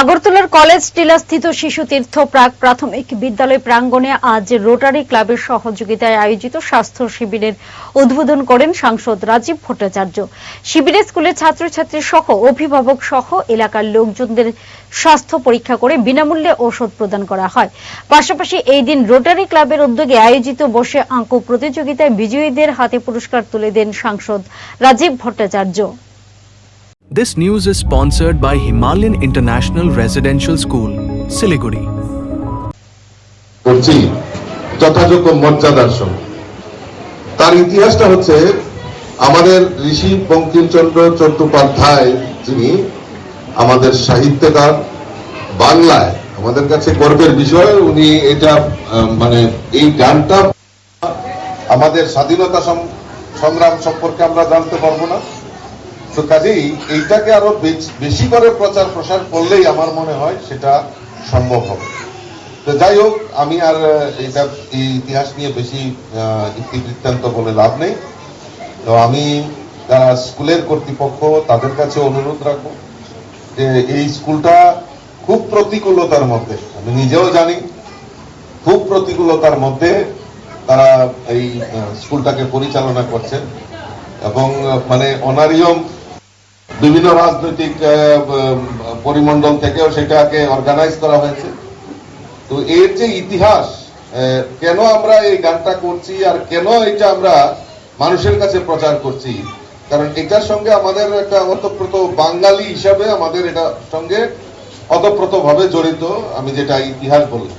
আগরতলার কলেজ টিলাস্থিত শিশু তীর্থ প্রাক প্রাথমিক বিদ্যালয় প্রাঙ্গণে আজ রোটারি ক্লাবের সহযোগিতায় আয়োজিত স্বাস্থ্য শিবিরের উদ্বোধন করেন সাংসদ রাজীব ভট্টাচার্য। শিবিরে স্কুলের ছাত্রছাত্রী সহ অভিভাবক সহ এলাকার লোকজনদের স্বাস্থ্য পরীক্ষা করে বিনামূল্যে ঔষধ প্রদান করা হয়। পাশাপাশি এই দিন রোটারি ক্লাবের উদ্যোগে আয়োজিত বসে আঁকো প্রতিযোগিতায় বিজয়ীদের হাতে পুরস্কার তুলে দেন সাংসদ Rajib Bhattacharya. This news is sponsored by Himalayan International Residential School, Siliguri. করছি যথাযোগ্য মর্যাদার সঙ্গে তার ইতিহাসটা হচ্ছে আমাদের ঋষি বঙ্কিমচন্দ্র চট্টোপাধ্যায় যিনি আমাদের সাহিত্যকার বাংলায় আমাদের কাছে গর্বের বিষয় উনি এটা মানে এই গানটা আমাদের স্বাধীনতা সংগ্রাম সম্পর্কে আমরা জানতে পারব না তো কাজেই এইটাকে আরও বেশি করে প্রচার প্রসার করলেই আমার মনে হয় সেটা সম্ভব হবে। তো যাই হোক, আমি আর এটা এই ইতিহাস নিয়ে বেশি ইতিবৃত্তান্ত বলে লাভ নেই। তো আমি স্কুলের কর্তৃপক্ষ তাদের কাছে অনুরোধ রাখব যে এই স্কুলটা খুব প্রতিকূলতার মধ্যে, আমি নিজেও জানি, খুব প্রতিকূলতার মধ্যে তারা এই স্কুলটাকে পরিচালনা করছেন এবং মানে অনারিয়ম বিভিন্ন রাজনৈতিক পরিমণ্ডল থেকেও সেটাকে অর্গানাইজ করা হয়েছে। তো এর যে ইতিহাস কেন আমরা এই গানটা করছি আর কেন এটা আমরা মানুষের কাছে প্রচার করছি? কারণ এটার সঙ্গে আমাদের একটা অতপ্রত বাঙালি হিসাবে আমাদের এটা সঙ্গে অতপ্রত ভাবে জড়িত, আমি যেটা ইতিহাস বললাম